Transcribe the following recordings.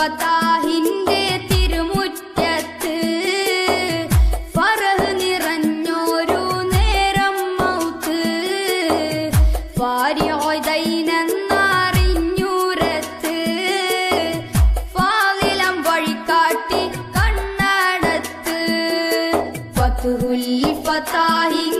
ഫതാഹിന്റെ തിരുമുറ്റത്ത് ഫറഹ് നിറഞ്ഞോരു നേരം മൗത്ത്. വാര്യോദൈനെന്നറിഞ്ഞൂരത്ത് ഫാലിലം വഴികാട്ടി കണ്ണടത്ത്. ഫതുഹുൽ ഫതാഹിന്റെ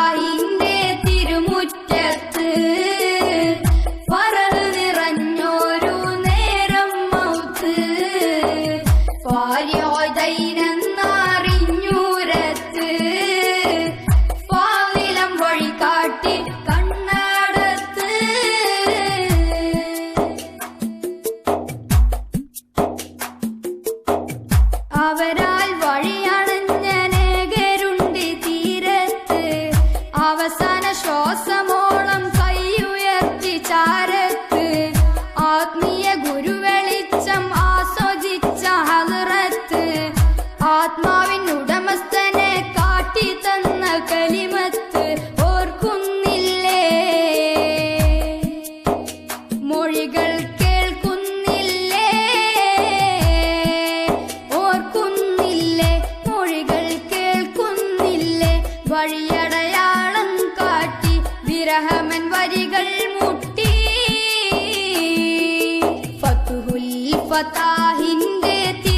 ആത്മാവിൻ ഉടമസ്ഥനെ ഓർക്കുന്നില്ലേ? കേൾക്കുന്നില്ലേ? ഓർക്കുന്നില്ലേ? കേൾക്കുന്നില്ലേ? വഴിയടയാളം കാട്ടി വിരഹമൻ വരികൾ മുട്ടി ഫതുഹുൽ ഫതാഹിന്റെ